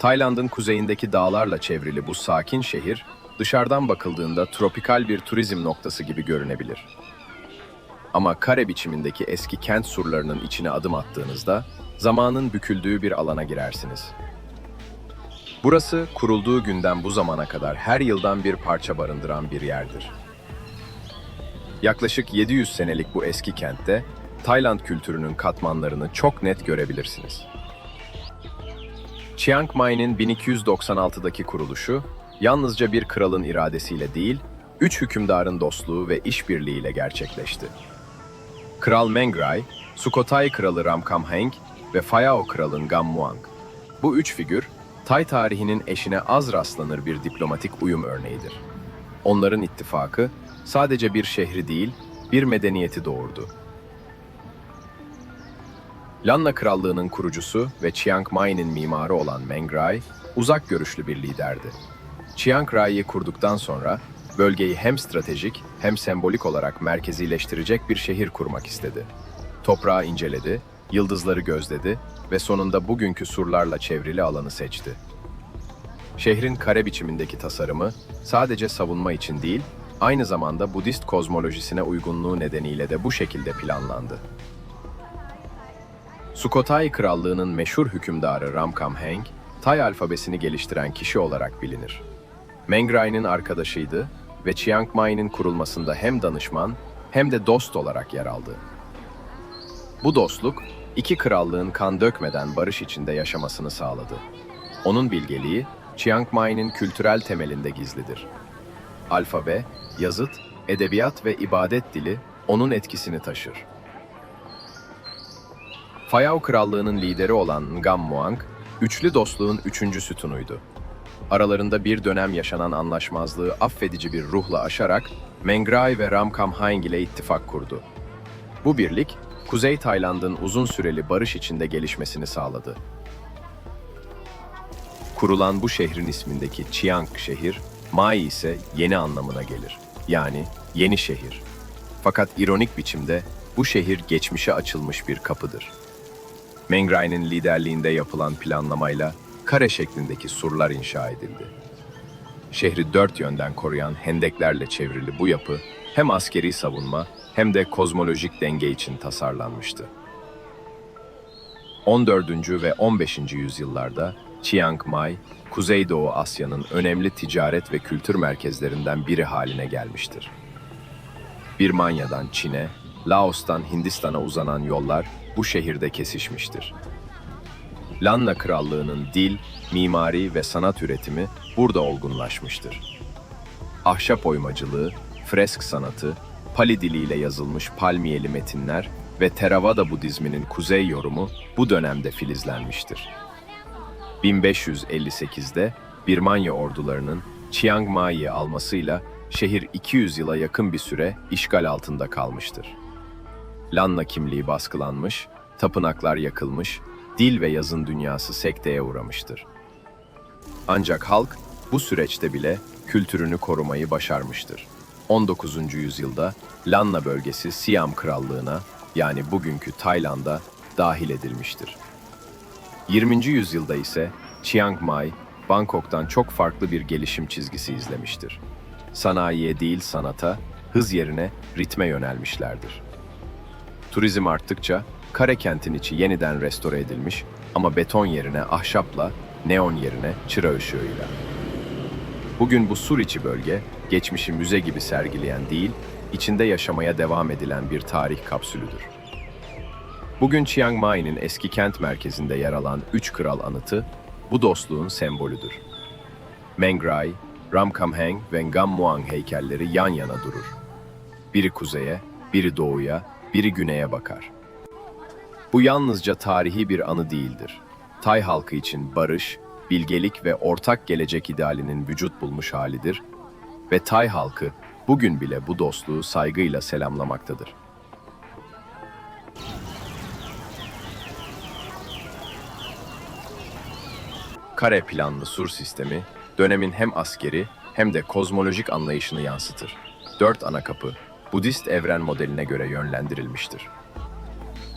Tayland'ın kuzeyindeki dağlarla çevrili bu sakin şehir, dışarıdan bakıldığında tropikal bir turizm noktası gibi görünebilir. Ama kare biçimindeki eski kent surlarının içine adım attığınızda, zamanın büküldüğü bir alana girersiniz. Burası, kurulduğu günden bu zamana kadar her yıldan bir parça barındıran bir yerdir. Yaklaşık 700 senelik bu eski kentte, Tayland kültürünün katmanlarını çok net görebilirsiniz. Chiang Mai'nin 1296'daki kuruluşu, yalnızca bir kralın iradesiyle değil, üç hükümdarın dostluğu ve işbirliğiyle gerçekleşti. Kral Mengrai, Sukhothai kralı Ramkhamhaeng ve Phayao kralı Gammuang. Bu üç figür, Tay tarihinin eşine az rastlanır bir diplomatik uyum örneğidir. Onların ittifakı sadece bir şehri değil, bir medeniyeti doğurdu. Lanna Krallığı'nın kurucusu ve Chiang Mai'nin mimarı olan Meng Rai, uzak görüşlü bir liderdi. Chiang Rai'yi kurduktan sonra bölgeyi hem stratejik hem sembolik olarak merkezileştirecek bir şehir kurmak istedi. Toprağı inceledi, yıldızları gözledi ve sonunda bugünkü surlarla çevrili alanı seçti. Şehrin kare biçimindeki tasarımı sadece savunma için değil, aynı zamanda Budist kozmolojisine uygunluğu nedeniyle de bu şekilde planlandı. Sukhothai Krallığı'nın meşhur hükümdarı Ramkhamhaeng, Tay alfabesini geliştiren kişi olarak bilinir. Mengrai'nin arkadaşıydı ve Chiang Mai'nin kurulmasında hem danışman hem de dost olarak yer aldı. Bu dostluk, iki krallığın kan dökmeden barış içinde yaşamasını sağladı. Onun bilgeliği, Chiang Mai'nin kültürel temelinde gizlidir. Alfabe, yazıt, edebiyat ve ibadet dili onun etkisini taşır. Phayao Krallığı'nın lideri olan Ngam Muang, üçlü dostluğun üçüncü sütunuydu. Aralarında bir dönem yaşanan anlaşmazlığı affedici bir ruhla aşarak Mengrai ve Ramkhamhaeng ile ittifak kurdu. Bu birlik, Kuzey Tayland'ın uzun süreli barış içinde gelişmesini sağladı. Kurulan bu şehrin ismindeki Chiang şehir, Mai ise yeni anlamına gelir. Yani yeni şehir. Fakat ironik biçimde bu şehir geçmişe açılmış bir kapıdır. Mengrai'nin liderliğinde yapılan planlamayla kare şeklindeki surlar inşa edildi. Şehri dört yönden koruyan hendeklerle çevrili bu yapı hem askeri savunma hem de kozmolojik denge için tasarlanmıştı. 14. ve 15. yüzyıllarda Chiang Mai, Kuzeydoğu Asya'nın önemli ticaret ve kültür merkezlerinden biri haline gelmiştir. Birmanya'dan Çin'e, Laos'tan Hindistan'a uzanan yollar bu şehirde kesişmiştir. Lanna Krallığı'nın dil, mimari ve sanat üretimi burada olgunlaşmıştır. Ahşap oymacılığı, fresk sanatı, Pali diliyle yazılmış palmiyeli metinler ve Theravada Budizminin kuzey yorumu bu dönemde filizlenmiştir. 1558'de Birmanya ordularının Chiang Mai'yi almasıyla şehir 200 yıla yakın bir süre işgal altında kalmıştır. Lanna kimliği baskılanmış, tapınaklar yakılmış, dil ve yazın dünyası sekteye uğramıştır. Ancak halk bu süreçte bile kültürünü korumayı başarmıştır. 19. yüzyılda Lanna bölgesi Siam Krallığı'na yani bugünkü Tayland'a dahil edilmiştir. 20. yüzyılda ise Chiang Mai, Bangkok'tan çok farklı bir gelişim çizgisi izlemiştir. Sanayiye değil sanata, hız yerine ritme yönelmişlerdir. Turizm arttıkça kare kentin içi yeniden restore edilmiş ama beton yerine ahşapla, neon yerine çıra ışığıyla. Bugün bu sur içi bölge, geçmişi müze gibi sergileyen değil, içinde yaşamaya devam edilen bir tarih kapsülüdür. Bugün Chiang Mai'nin eski kent merkezinde yer alan Üç Kral anıtı, bu dostluğun sembolüdür. Mengrai, Ramkhamhaeng ve Ngam Muang heykelleri yan yana durur. Biri kuzeye, biri doğuya, biri güneye bakar. Bu yalnızca tarihi bir anı değildir. Tay halkı için barış, bilgelik ve ortak gelecek idealinin vücut bulmuş halidir ve Tay halkı bugün bile bu dostluğu saygıyla selamlamaktadır. Kare planlı sur sistemi, dönemin hem askeri hem de kozmolojik anlayışını yansıtır. Dört ana kapı, Budist evren modeline göre yönlendirilmiştir.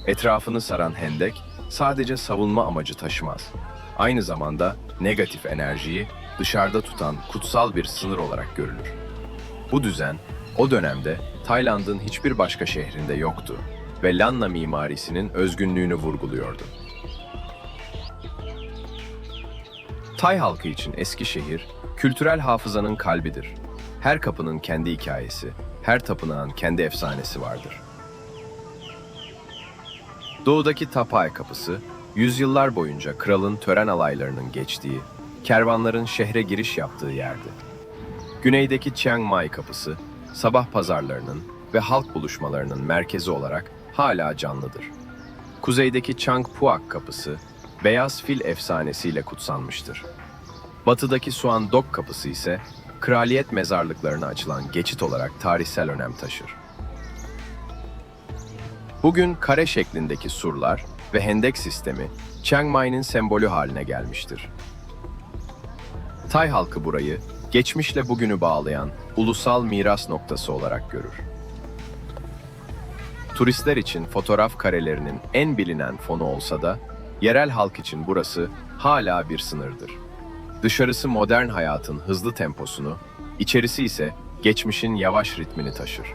Etrafını saran hendek, sadece savunma amacı taşımaz. Aynı zamanda negatif enerjiyi dışarıda tutan kutsal bir sınır olarak görülür. Bu düzen o dönemde Tayland'ın hiçbir başka şehrinde yoktu ve Lanna mimarisinin özgünlüğünü vurguluyordu. Tay halkı için Eskişehir, kültürel hafızanın kalbidir. Her kapının kendi hikayesi, her tapınağın kendi efsanesi vardır. Doğudaki Tapay Kapısı, yüzyıllar boyunca kralın tören alaylarının geçtiği, kervanların şehre giriş yaptığı yerdi. Güneydeki Chiang Mai Kapısı, sabah pazarlarının ve halk buluşmalarının merkezi olarak hala canlıdır. Kuzeydeki Chang Puak Kapısı, beyaz fil efsanesiyle kutsanmıştır. Batıdaki Suan Dok Kapısı ise kraliyet mezarlıklarına açılan geçit olarak tarihsel önem taşır. Bugün kare şeklindeki surlar ve hendek sistemi Chiang Mai'nin sembolü haline gelmiştir. Tay halkı burayı geçmişle bugünü bağlayan ulusal miras noktası olarak görür. Turistler için fotoğraf karelerinin en bilinen fonu olsa da yerel halk için burası hala bir sınırdır. Dışarısı modern hayatın hızlı temposunu, içerisi ise geçmişin yavaş ritmini taşır.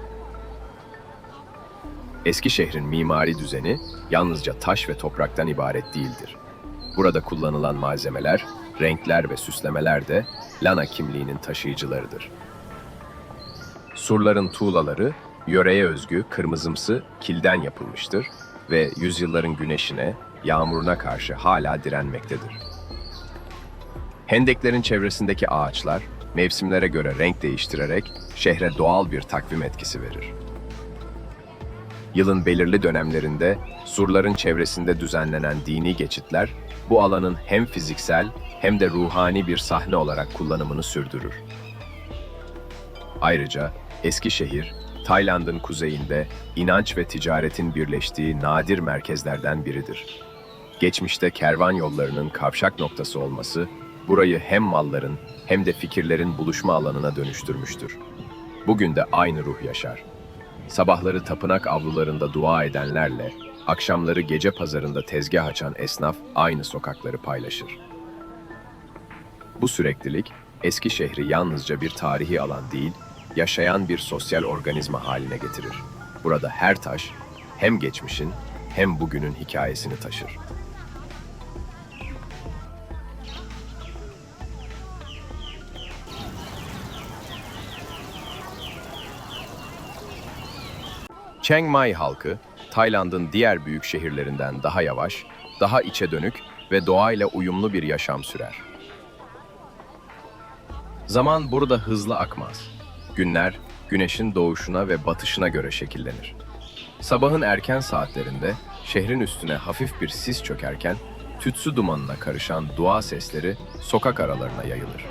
Eski şehrin mimari düzeni yalnızca taş ve topraktan ibaret değildir. Burada kullanılan malzemeler, renkler ve süslemeler de Lana kimliğinin taşıyıcılarıdır. Surların tuğlaları yöreye özgü kırmızımsı kilden yapılmıştır ve yüzyılların güneşine, yağmuruna karşı hala direnmektedir. Hendeklerin çevresindeki ağaçlar mevsimlere göre renk değiştirerek şehre doğal bir takvim etkisi verir. Yılın belirli dönemlerinde surların çevresinde düzenlenen dini geçitler bu alanın hem fiziksel hem de ruhani bir sahne olarak kullanımını sürdürür. Ayrıca Eskişehir, Tayland'ın kuzeyinde inanç ve ticaretin birleştiği nadir merkezlerden biridir. Geçmişte kervan yollarının kavşak noktası olması burayı hem malların hem de fikirlerin buluşma alanına dönüştürmüştür. Bugün de aynı ruh yaşar. Sabahları tapınak avlularında dua edenlerle, akşamları gece pazarında tezgah açan esnaf aynı sokakları paylaşır. Bu süreklilik, eski şehri yalnızca bir tarihi alan değil, yaşayan bir sosyal organizma haline getirir. Burada her taş hem geçmişin hem bugünün hikayesini taşır. Chiang Mai halkı, Tayland'ın diğer büyük şehirlerinden daha yavaş, daha içe dönük ve doğayla uyumlu bir yaşam sürer. Zaman burada hızlı akmaz. Günler güneşin doğuşuna ve batışına göre şekillenir. Sabahın erken saatlerinde şehrin üstüne hafif bir sis çökerken tütsü dumanına karışan dua sesleri sokak aralarına yayılır.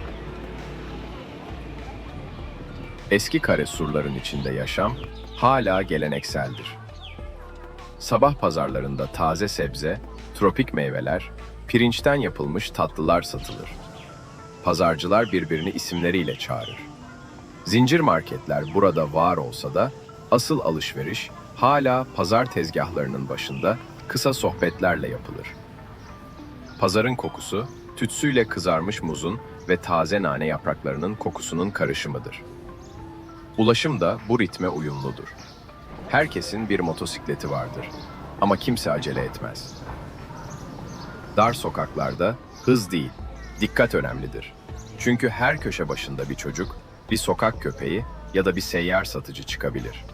Eski kare surların içinde yaşam hala gelenekseldir. Sabah pazarlarında taze sebze, tropik meyveler, pirinçten yapılmış tatlılar satılır. Pazarcılar birbirini isimleriyle çağırır. Zincir marketler burada var olsa da asıl alışveriş hala pazar tezgahlarının başında kısa sohbetlerle yapılır. Pazarın kokusu tütsüyle kızarmış muzun ve taze nane yapraklarının kokusunun karışımıdır. Ulaşım da bu ritme uyumludur. Herkesin bir motosikleti vardır ama kimse acele etmez. Dar sokaklarda hız değil, dikkat önemlidir. Çünkü her köşe başında bir çocuk, bir sokak köpeği ya da bir seyyar satıcı çıkabilir.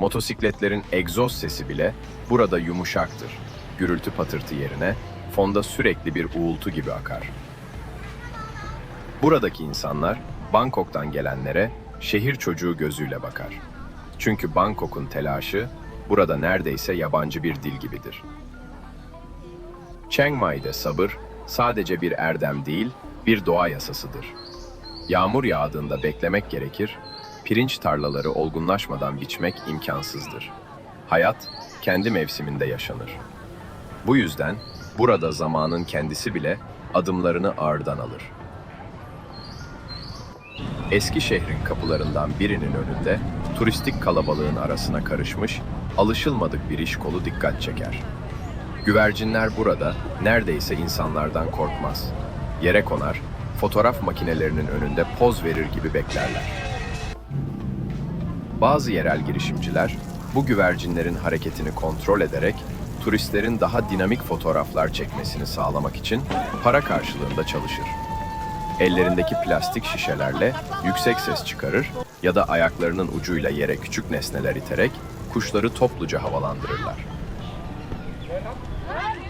Motosikletlerin egzoz sesi bile burada yumuşaktır. Gürültü patırtı yerine fonda sürekli bir uğultu gibi akar. Buradaki insanlar Bangkok'tan gelenlere şehir çocuğu gözüyle bakar. Çünkü Bangkok'un telaşı burada neredeyse yabancı bir dil gibidir. Chiang Mai'de sabır sadece bir erdem değil, bir doğa yasasıdır. Yağmur yağdığında beklemek gerekir, pirinç tarlaları olgunlaşmadan biçmek imkansızdır. Hayat kendi mevsiminde yaşanır. Bu yüzden burada zamanın kendisi bile adımlarını ağırdan alır. Eski şehrin kapılarından birinin önünde turistik kalabalığın arasına karışmış, alışılmadık bir iş kolu dikkat çeker. Güvercinler burada neredeyse insanlardan korkmaz. Yere konar, fotoğraf makinelerinin önünde poz verir gibi beklerler. Bazı yerel girişimciler bu güvercinlerin hareketini kontrol ederek turistlerin daha dinamik fotoğraflar çekmesini sağlamak için para karşılığında çalışır. Ellerindeki plastik şişelerle yüksek ses çıkarır ya da ayaklarının ucuyla yere küçük nesneler iterek kuşları topluca havalandırırlar.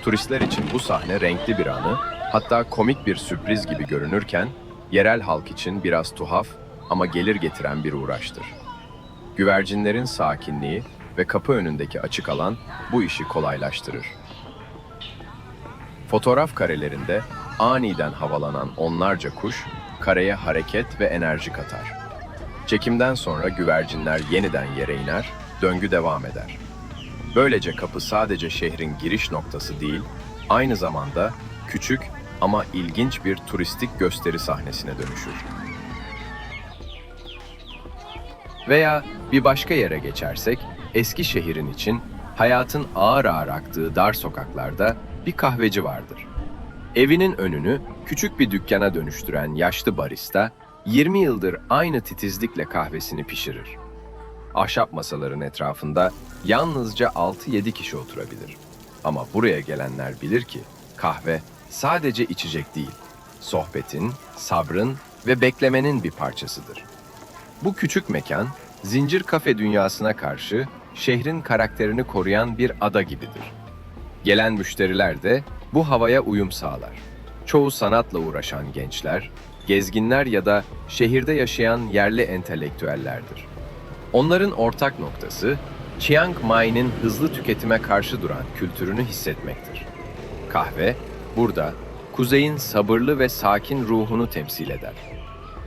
Turistler için bu sahne renkli bir anı, hatta komik bir sürpriz gibi görünürken, yerel halk için biraz tuhaf ama gelir getiren bir uğraştır. Güvercinlerin sakinliği ve kapı önündeki açık alan bu işi kolaylaştırır. Fotoğraf karelerinde aniden havalanan onlarca kuş kareye hareket ve enerji katar. Çekimden sonra güvercinler yeniden yere iner, döngü devam eder. Böylece kapı sadece şehrin giriş noktası değil, aynı zamanda küçük ama ilginç bir turistik gösteri sahnesine dönüşür. Veya bir başka yere geçersek, eski şehrin için hayatın ağır ağır aktığı dar sokaklarda bir kahveci vardır. Evinin önünü küçük bir dükkana dönüştüren yaşlı barista, 20 yıldır aynı titizlikle kahvesini pişirir. Ahşap masaların etrafında yalnızca 6-7 kişi oturabilir. Ama buraya gelenler bilir ki kahve sadece içecek değil, sohbetin, sabrın ve beklemenin bir parçasıdır. Bu küçük mekan, zincir kafe dünyasına karşı şehrin karakterini koruyan bir ada gibidir. Gelen müşteriler de bu havaya uyum sağlar. Çoğu sanatla uğraşan gençler, gezginler ya da şehirde yaşayan yerli entelektüellerdir. Onların ortak noktası, Chiang Mai'nin hızlı tüketime karşı duran kültürünü hissetmektir. Kahve, burada kuzeyin sabırlı ve sakin ruhunu temsil eder.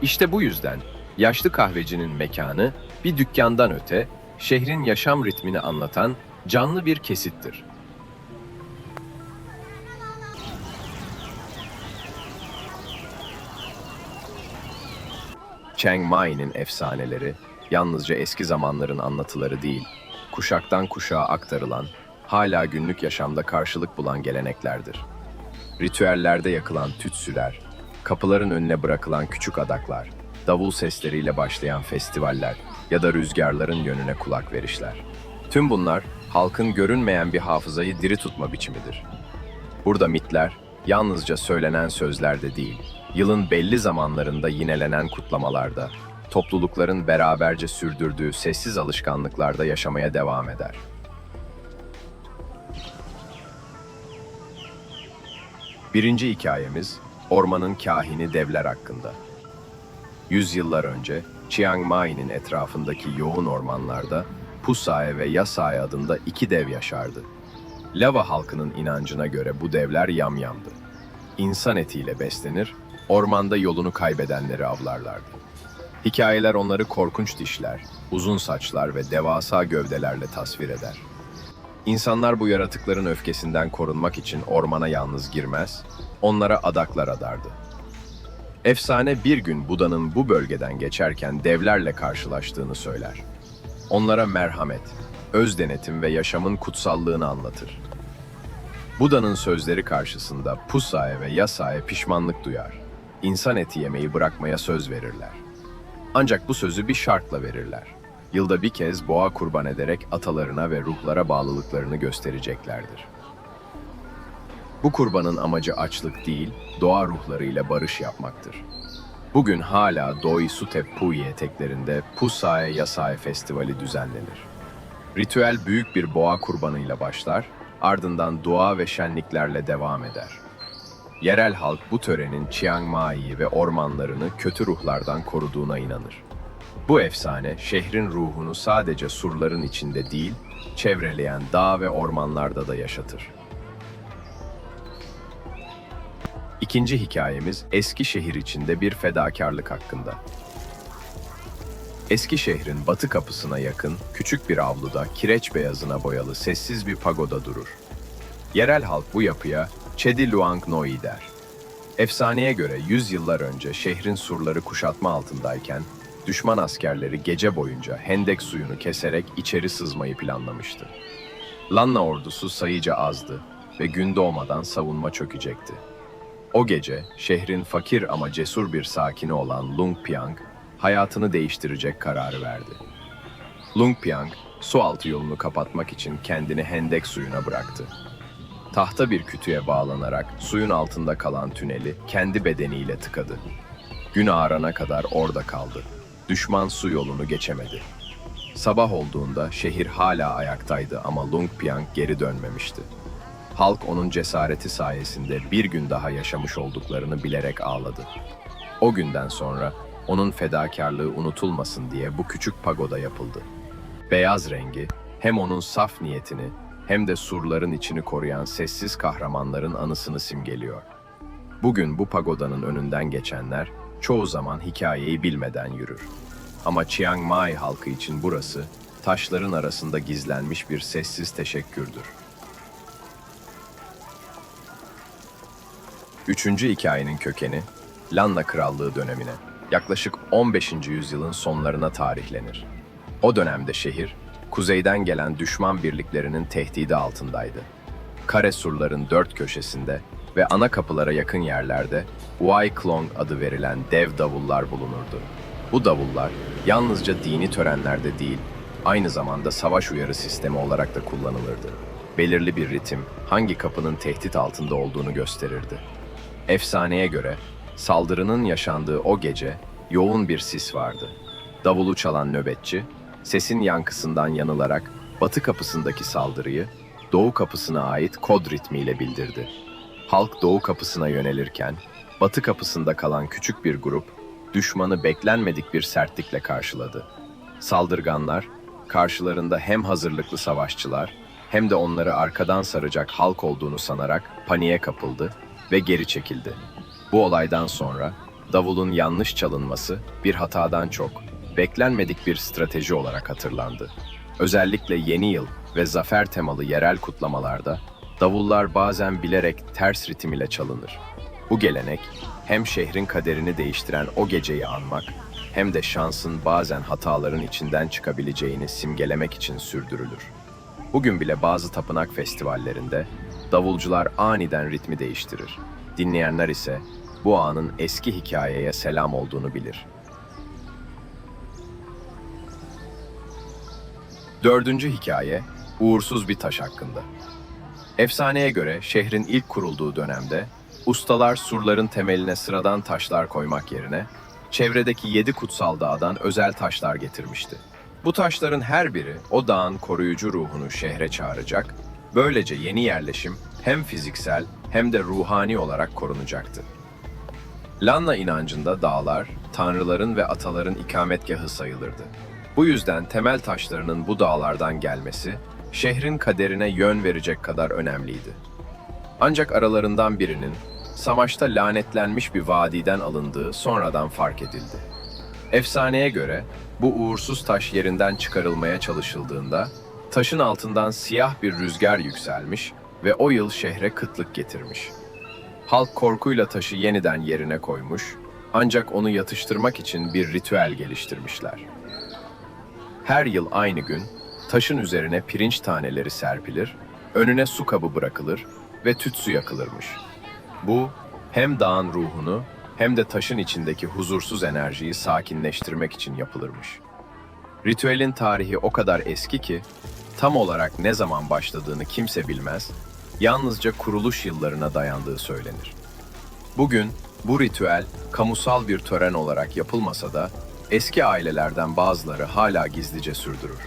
İşte bu yüzden yaşlı kahvecinin mekanı bir dükkandan öte, şehrin yaşam ritmini anlatan canlı bir kesittir. Chiang Mai'nin efsaneleri yalnızca eski zamanların anlatıları değil, kuşaktan kuşağa aktarılan, hala günlük yaşamda karşılık bulan geleneklerdir. Ritüellerde yakılan tütsüler, kapıların önüne bırakılan küçük adaklar, davul sesleriyle başlayan festivaller ya da rüzgarların yönüne kulak verişler. Tüm bunlar halkın görünmeyen bir hafızayı diri tutma biçimidir. Burada mitler yalnızca söylenen sözlerde değil, yılın belli zamanlarında yinelenen kutlamalarda, toplulukların beraberce sürdürdüğü sessiz alışkanlıklarda yaşamaya devam eder. Birinci hikayemiz, ormanın kahini devler hakkında. Yüzyıllar önce Chiang Mai'nin etrafındaki yoğun ormanlarda Pusae ve Yasae adında iki dev yaşardı. Lava halkının inancına göre bu devler yamyamdı. İnsan etiyle beslenir, ormanda yolunu kaybedenleri avlarlardı. Hikayeler onları korkunç dişler, uzun saçlar ve devasa gövdelerle tasvir eder. İnsanlar bu yaratıkların öfkesinden korunmak için ormana yalnız girmez, onlara adaklar adardı. Efsane bir gün Buda'nın bu bölgeden geçerken devlerle karşılaştığını söyler. Onlara merhamet, öz denetim ve yaşamın kutsallığını anlatır. Buda'nın sözleri karşısında Pusae ve Yasae pişmanlık duyar. İnsan eti yemeyi bırakmaya söz verirler. Ancak bu sözü bir şartla verirler. Yılda bir kez boğa kurban ederek atalarına ve ruhlara bağlılıklarını göstereceklerdir. Bu kurbanın amacı açlık değil, doğa ruhlarıyla barış yapmaktır. Bugün hala Doi Sutep Pui eteklerinde Pusae Yasae Festivali düzenlenir. Ritüel büyük bir boğa kurbanıyla başlar, ardından dua ve şenliklerle devam eder. Yerel halk bu törenin Chiang Mai'yi ve ormanlarını kötü ruhlardan koruduğuna inanır. Bu efsane şehrin ruhunu sadece surların içinde değil, çevreleyen dağ ve ormanlarda da yaşatır. İkinci hikayemiz eski şehir içinde bir fedakarlık hakkında. Eski şehrin batı kapısına yakın küçük bir avluda kireç beyazına boyalı sessiz bir pagoda durur. Yerel halk bu yapıya Chedi Luang Noi der. Efsaneye göre 100 yıllar önce şehrin surları kuşatma altındayken düşman askerleri gece boyunca hendek suyunu keserek içeri sızmayı planlamıştı. Lanna ordusu sayıca azdı ve gün doğmadan savunma çökecekti. O gece şehrin fakir ama cesur bir sakini olan Lung Piang hayatını değiştirecek kararı verdi. Lung Piang su altı yolunu kapatmak için kendini hendek suyuna bıraktı. Tahta bir kütüğe bağlanarak suyun altında kalan tüneli kendi bedeniyle tıkadı. Gün ağarana kadar orada kaldı. Düşman su yolunu geçemedi. Sabah olduğunda şehir hala ayaktaydı ama Lung Piang geri dönmemişti. Halk onun cesareti sayesinde bir gün daha yaşamış olduklarını bilerek ağladı. O günden sonra onun fedakarlığı unutulmasın diye bu küçük pagoda yapıldı. Beyaz rengi hem onun saf niyetini hem de surların içini koruyan sessiz kahramanların anısını simgeliyor. Bugün bu pagodanın önünden geçenler çoğu zaman hikayeyi bilmeden yürür. Ama Chiang Mai halkı için burası taşların arasında gizlenmiş bir sessiz teşekkürdür. Üçüncü hikayenin kökeni Lanna Krallığı dönemine, yaklaşık 15. yüzyılın sonlarına tarihlenir. O dönemde şehir, kuzeyden gelen düşman birliklerinin tehdidi altındaydı. Kare surların dört köşesinde ve ana kapılara yakın yerlerde Uai Klong adı verilen dev davullar bulunurdu. Bu davullar yalnızca dini törenlerde değil, aynı zamanda savaş uyarı sistemi olarak da kullanılırdı. Belirli bir ritim hangi kapının tehdit altında olduğunu gösterirdi. Efsaneye göre saldırının yaşandığı o gece yoğun bir sis vardı. Davulu çalan nöbetçi, sesin yankısından yanılarak batı kapısındaki saldırıyı doğu kapısına ait kod ritmiyle bildirdi. Halk doğu kapısına yönelirken batı kapısında kalan küçük bir grup düşmanı beklenmedik bir sertlikle karşıladı. Saldırganlar karşılarında hem hazırlıklı savaşçılar hem de onları arkadan saracak halk olduğunu sanarak paniğe kapıldı ve geri çekildi. Bu olaydan sonra davulun yanlış çalınması bir hatadan çok beklenmedik bir strateji olarak hatırlandı. Özellikle yeni yıl ve zafer temalı yerel kutlamalarda davullar bazen bilerek ters ritim ile çalınır. Bu gelenek hem şehrin kaderini değiştiren o geceyi anmak hem de şansın bazen hataların içinden çıkabileceğini simgelemek için sürdürülür. Bugün bile bazı tapınak festivallerinde davulcular aniden ritmi değiştirir. Dinleyenler ise bu anın eski hikayeye selam olduğunu bilir. Dördüncü hikaye, uğursuz bir taş hakkında. Efsaneye göre şehrin ilk kurulduğu dönemde ustalar surların temeline sıradan taşlar koymak yerine çevredeki yedi kutsal dağdan özel taşlar getirmişti. Bu taşların her biri o dağın koruyucu ruhunu şehre çağıracak, böylece yeni yerleşim hem fiziksel hem de ruhani olarak korunacaktı. Lanna inancında dağlar, tanrıların ve ataların ikametgahı sayılırdı. Bu yüzden temel taşlarının bu dağlardan gelmesi, şehrin kaderine yön verecek kadar önemliydi. Ancak aralarından birinin, savaşta lanetlenmiş bir vadiden alındığı sonradan fark edildi. Efsaneye göre bu uğursuz taş yerinden çıkarılmaya çalışıldığında, taşın altından siyah bir rüzgar yükselmiş ve o yıl şehre kıtlık getirmiş. Halk korkuyla taşı yeniden yerine koymuş, ancak onu yatıştırmak için bir ritüel geliştirmişler. Her yıl aynı gün taşın üzerine pirinç taneleri serpilir, önüne su kabı bırakılır ve tütsü yakılırmış. Bu hem dağın ruhunu hem de taşın içindeki huzursuz enerjiyi sakinleştirmek için yapılırmış. Ritüelin tarihi o kadar eski ki tam olarak ne zaman başladığını kimse bilmez, yalnızca kuruluş yıllarına dayandığı söylenir. Bugün bu ritüel kamusal bir tören olarak yapılmasa da eski ailelerden bazıları hala gizlice sürdürür.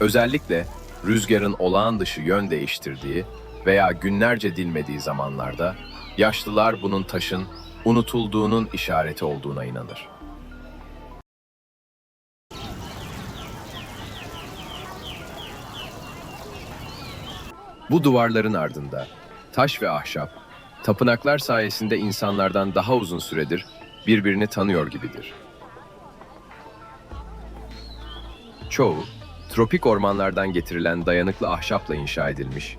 Özellikle rüzgarın olağan dışı yön değiştirdiği veya günlerce dinmediği zamanlarda yaşlılar bunun taşın unutulduğunun işareti olduğuna inanır. Bu duvarların ardında taş ve ahşap, tapınaklar sayesinde insanlardan daha uzun süredir birbirini tanıyor gibidir. Çoğu, tropik ormanlardan getirilen dayanıklı ahşapla inşa edilmiş,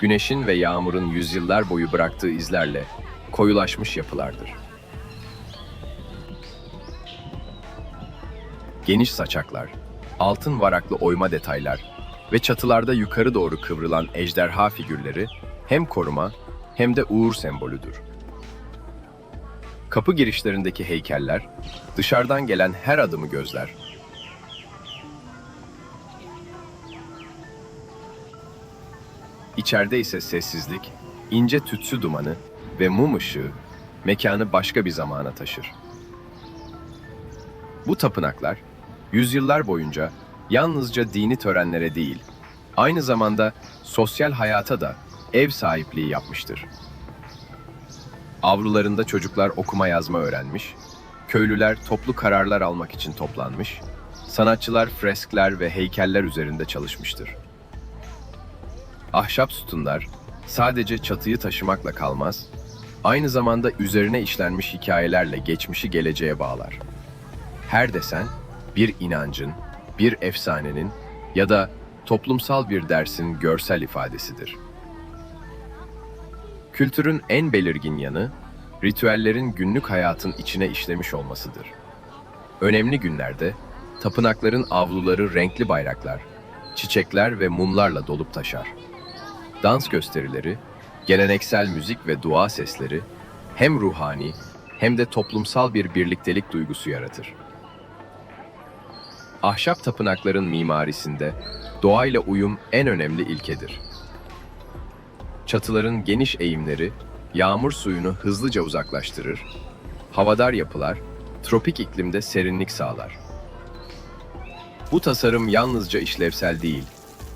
güneşin ve yağmurun yüzyıllar boyu bıraktığı izlerle koyulaşmış yapılardır. Geniş saçaklar, altın varaklı oyma detaylar ve çatılarda yukarı doğru kıvrılan ejderha figürleri hem koruma hem de uğur sembolüdür. Kapı girişlerindeki heykeller dışarıdan gelen her adımı gözler. İçeride ise sessizlik, ince tütsü dumanı ve mum ışığı mekanı başka bir zamana taşır. Bu tapınaklar yüzyıllar boyunca yalnızca dini törenlere değil, aynı zamanda sosyal hayata da ev sahipliği yapmıştır. Avlularında çocuklar okuma yazma öğrenmiş, köylüler toplu kararlar almak için toplanmış, sanatçılar freskler ve heykeller üzerinde çalışmıştır. Ahşap sütunlar sadece çatıyı taşımakla kalmaz, aynı zamanda üzerine işlenmiş hikayelerle geçmişi geleceğe bağlar. Her desen bir inancın, bir efsanenin ya da toplumsal bir dersin görsel ifadesidir. Kültürün en belirgin yanı, ritüellerin günlük hayatın içine işlemiş olmasıdır. Önemli günlerde, tapınakların avluları renkli bayraklar, çiçekler ve mumlarla dolup taşar. Dans gösterileri, geleneksel müzik ve dua sesleri hem ruhani hem de toplumsal bir birliktelik duygusu yaratır. Ahşap tapınakların mimarisinde doğayla uyum en önemli ilkedir. Çatıların geniş eğimleri yağmur suyunu hızlıca uzaklaştırır, havadar yapılar tropik iklimde serinlik sağlar. Bu tasarım yalnızca işlevsel değil,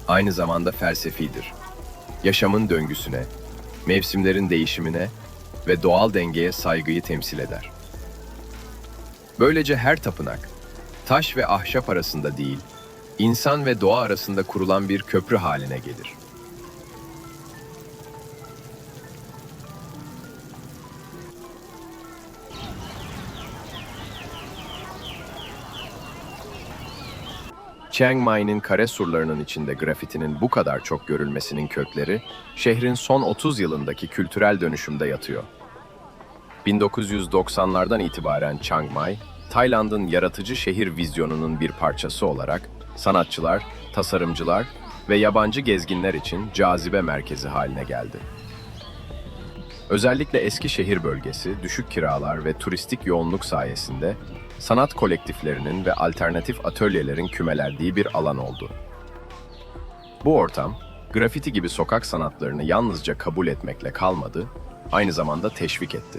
aynı zamanda felsefidir. Yaşamın döngüsüne, mevsimlerin değişimine ve doğal dengeye saygıyı temsil eder. Böylece her tapınak, taş ve ahşap arasında değil, insan ve doğa arasında kurulan bir köprü haline gelir. Chiang Mai'nin kare surlarının içinde grafitinin bu kadar çok görülmesinin kökleri, şehrin son 30 yılındaki kültürel dönüşümde yatıyor. 1990'lardan itibaren Chiang Mai, Tayland'ın yaratıcı şehir vizyonunun bir parçası olarak sanatçılar, tasarımcılar ve yabancı gezginler için cazibe merkezi haline geldi. Özellikle eski şehir bölgesi, düşük kiralar ve turistik yoğunluk sayesinde sanat kolektiflerinin ve alternatif atölyelerin kümelendiği bir alan oldu. Bu ortam, grafiti gibi sokak sanatlarını yalnızca kabul etmekle kalmadı, aynı zamanda teşvik etti.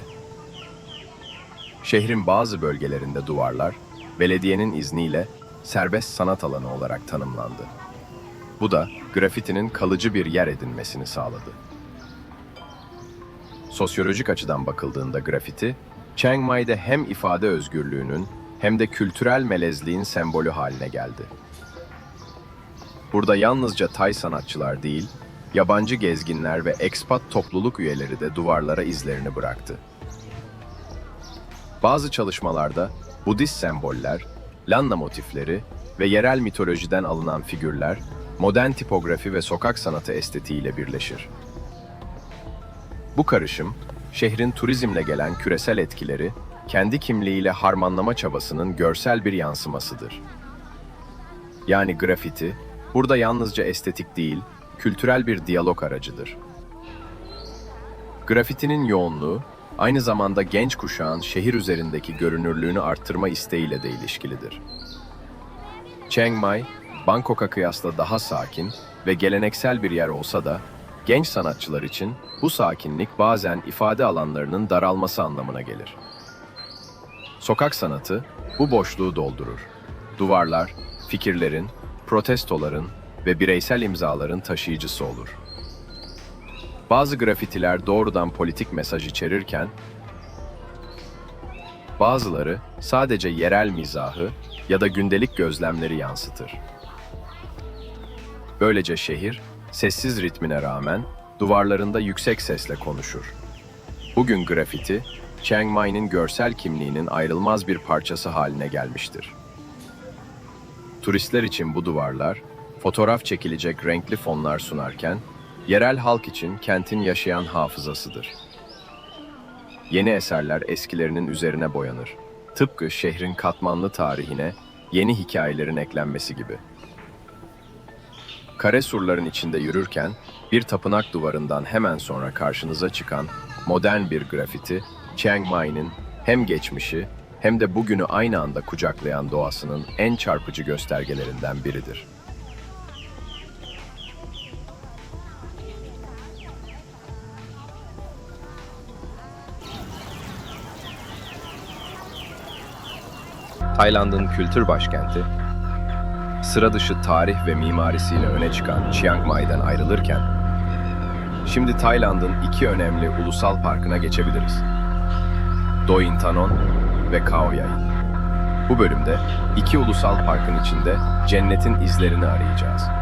Şehrin bazı bölgelerinde duvarlar, belediyenin izniyle serbest sanat alanı olarak tanımlandı. Bu da grafitinin kalıcı bir yer edinmesini sağladı. Sosyolojik açıdan bakıldığında grafiti, Chiang Mai'de hem ifade özgürlüğünün hem de kültürel melezliğin sembolü haline geldi. Burada yalnızca Tay sanatçılar değil, yabancı gezginler ve ekspat topluluk üyeleri de duvarlara izlerini bıraktı. Bazı çalışmalarda Budist semboller, lanna motifleri ve yerel mitolojiden alınan figürler, modern tipografi ve sokak sanatı estetiğiyle birleşir. Bu karışım, şehrin turizmle gelen küresel etkileri, kendi kimliğiyle harmanlama çabasının görsel bir yansımasıdır. Yani grafiti, burada yalnızca estetik değil, kültürel bir diyalog aracıdır. Grafitinin yoğunluğu, aynı zamanda genç kuşağın şehir üzerindeki görünürlüğünü arttırma isteğiyle de ilişkilidir. Chiang Mai, Bangkok'a kıyasla daha sakin ve geleneksel bir yer olsa da, genç sanatçılar için bu sakinlik bazen ifade alanlarının daralması anlamına gelir. Sokak sanatı bu boşluğu doldurur. Duvarlar, fikirlerin, protestoların ve bireysel imzaların taşıyıcısı olur. Bazı grafitiler doğrudan politik mesaj içerirken, bazıları sadece yerel mizahı ya da gündelik gözlemleri yansıtır. Böylece şehir, sessiz ritmine rağmen duvarlarında yüksek sesle konuşur. Bugün grafiti, Chiang Mai'nin görsel kimliğinin ayrılmaz bir parçası haline gelmiştir. Turistler için bu duvarlar, fotoğraf çekilecek renkli fonlar sunarken, yerel halk için kentin yaşayan hafızasıdır. Yeni eserler eskilerinin üzerine boyanır. Tıpkı şehrin katmanlı tarihine yeni hikayelerin eklenmesi gibi. Kare surların içinde yürürken bir tapınak duvarından hemen sonra karşınıza çıkan modern bir grafiti, Chiang Mai'nin hem geçmişi hem de bugünü aynı anda kucaklayan doğasının en çarpıcı göstergelerinden biridir. Tayland'ın kültür başkenti, sıra dışı tarih ve mimarisiyle öne çıkan Chiang Mai'den ayrılırken, şimdi Tayland'ın iki önemli ulusal parkına geçebiliriz. Doi Inthanon ve Khao Yai. Bu bölümde iki ulusal parkın içinde cennetin izlerini arayacağız.